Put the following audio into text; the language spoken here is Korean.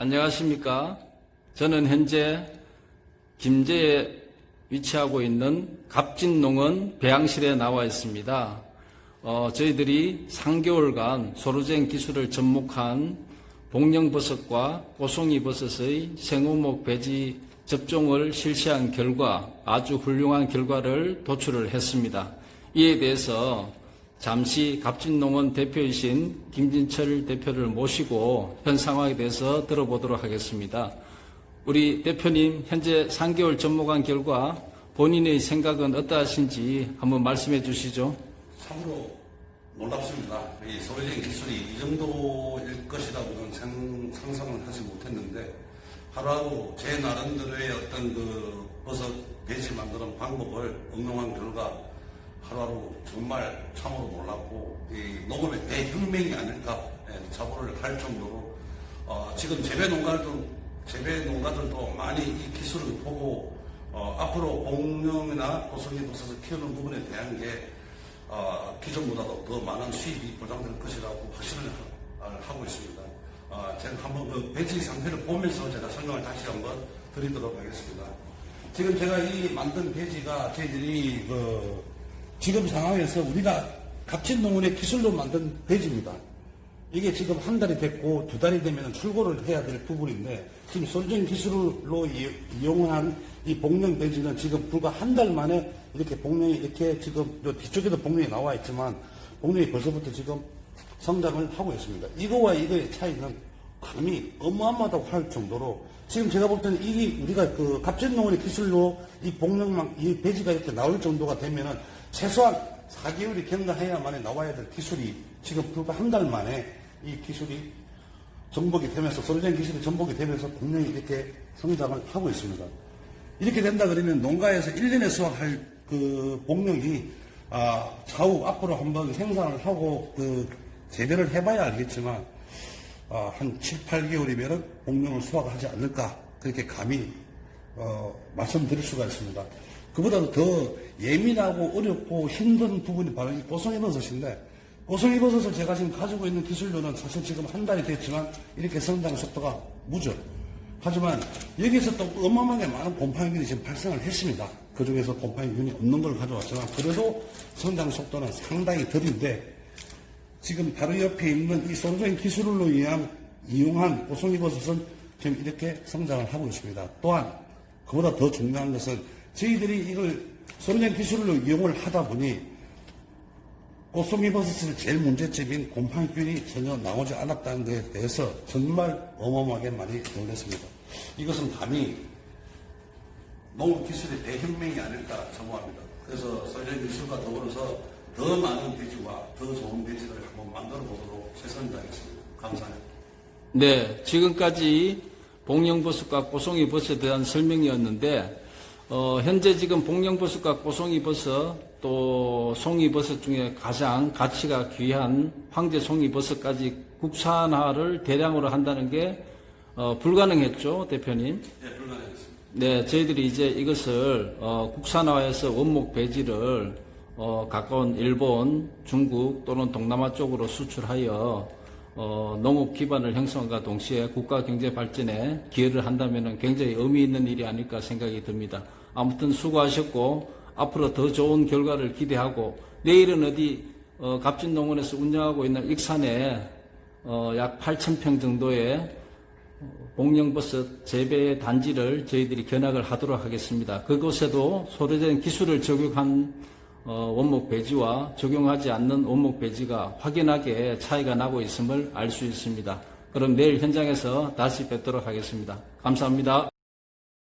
안녕하십니까. 저는 현재 김제에 위치하고 있는 갑진농원 배양실에 나와 있습니다. 어, 저희들이 3개월간 소로젠 기술을 접목한 복령버섯과 꼬송이버섯의 생우목 배지 접종을 실시한 결과 아주 훌륭한 결과를 도출을 했습니다. 이에 대해서 잠시 갑진농원 대표이신 김진철 대표를 모시고 현 상황에 대해서 들어보도록 하겠습니다. 우리 대표님 현재 3개월 접목한 결과 본인의 생각은 어떠하신지 한번 말씀해 주시죠. 참으로 놀랍습니다. 이 소리쟁이 기술이 이 정도일 것이라고는 상- 상상을 하지 못했는데 하루하루 제 나름대로의 어떤 그 버섯 배지 만드는 방법을 응용한 결과 하루하루 정말 참으로 놀랍고 이 농업의 대혁명이 아닐까 예, 자부를 할 정도로 어, 지금 재배 농가들도 재배 농가들도 많이 이 기술을 보고 어, 앞으로 복령이나 고성이 버섯을 키우는 부분에 대한 게 어, 기존보다도 더 많은 수입이 보장될 것이라고 확신을 하- 하고 있습니다. 어, 제가 한번 그 배지 상태를 보면서 제가 설명을 다시 한번 드리도록 하겠습니다. 지금 제가 이 만든 배지가 저희들이 그 지금 상황에서 우리가 갑진농원의 기술로 만든 배지입니다. 이게 지금 한 달이 됐고 두 달이 되면 출고를 해야 될 부분인데 지금 솔전 기술로 이- 이용한 이 복령 배지는 지금 불과 한 달 만에 이렇게 복령이 이렇게 지금 요 뒤쪽에도 복령이 나와 있지만 복령이 벌써부터 지금 성장을 하고 있습니다. 이거와 이거의 차이는 감히 어마어마하다고 할 정도로 지금 제가 볼 때는 이게 우리가 그 갑진농원의 기술로 이 복령망 이 배지가 이렇게 나올 정도가 되면은 최소한 4개월이 경과해야만에 나와야 될 기술이 지금 불과 한 달 만에 이 기술이 정복이 되면서 소리전 기술이 전복이 되면서 분명히 이렇게 성장을 하고 있습니다. 이렇게 된다 그러면 농가에서 1년에 수확할 그 복령이 아, 차후 앞으로 한번 생산을 하고 그 재배를 해봐야 알겠지만 아, 한 7, 8개월이면은 복령을 수확하지 않을까 그렇게 감히 어, 말씀드릴 수가 있습니다. 그보다도 더 예민하고 어렵고 힘든 부분이 바로 이 고성이버섯인데 고성이버섯을 제가 지금 가지고 있는 기술료는 사실 지금 한 달이 됐지만 이렇게 성장 속도가 무죠. 하지만 여기서 또 어마어마하게 많은 곰팡이균이 지금 발생을 했습니다. 그 중에서 곰팡이균이 없는 걸 가져왔지만 그래도 성장 속도는 상당히 덜인데 지금 바로 옆에 있는 이 소로젠 기술로 의한 이용한 고송이버섯은 지금 이렇게 성장을 하고 있습니다. 또한 그보다 더 중요한 것은 저희들이 이걸 소로젠 기술로 이용을 하다 보니 꽃송이버섯의 제일 문제점인 곰팡이균이 전혀 나오지 않았다는 것에 대해서 정말 어마어마하게 많이 놀랐습니다. 이것은 감히 농업 기술의 대혁명이 아닐까 자부합니다. 그래서 소련 기술과 더불어서 더 많은 배지와 더 좋은 배지를 한번 만들어 보도록 최선을 다하겠습니다. 감사합니다. 네, 지금까지 복령버섯과 꼬송이버섯에 대한 설명이었는데 어, 현재 지금 복령버섯과 꼬송이버섯 또 송이버섯 중에 가장 가치가 귀한 황제 송이버섯까지 국산화를 대량으로 한다는 게 어, 불가능했죠, 대표님. 네, 불가능했습니다. 네, 저희들이 이제 이것을 어, 국산화해서 원목 배지를 어, 가까운 일본, 중국 또는 동남아 쪽으로 수출하여 어, 농업 기반을 형성과 동시에 국가 경제 발전에 기여를 한다면 굉장히 의미 있는 일이 아닐까 생각이 듭니다. 아무튼 수고하셨고 앞으로 더 좋은 결과를 기대하고 내일은 어디 어, 갑진농원에서 운영하고 있는 익산에 어, 약 8,000평 정도의 복령버섯 재배 단지를 저희들이 견학을 하도록 하겠습니다. 그곳에도 소로된 기술을 적용한 어, 원목 배지와 적용하지 않는 원목 배지가 확연하게 차이가 나고 있음을 알 수 있습니다. 그럼 내일 현장에서 다시 뵙도록 하겠습니다. 감사합니다.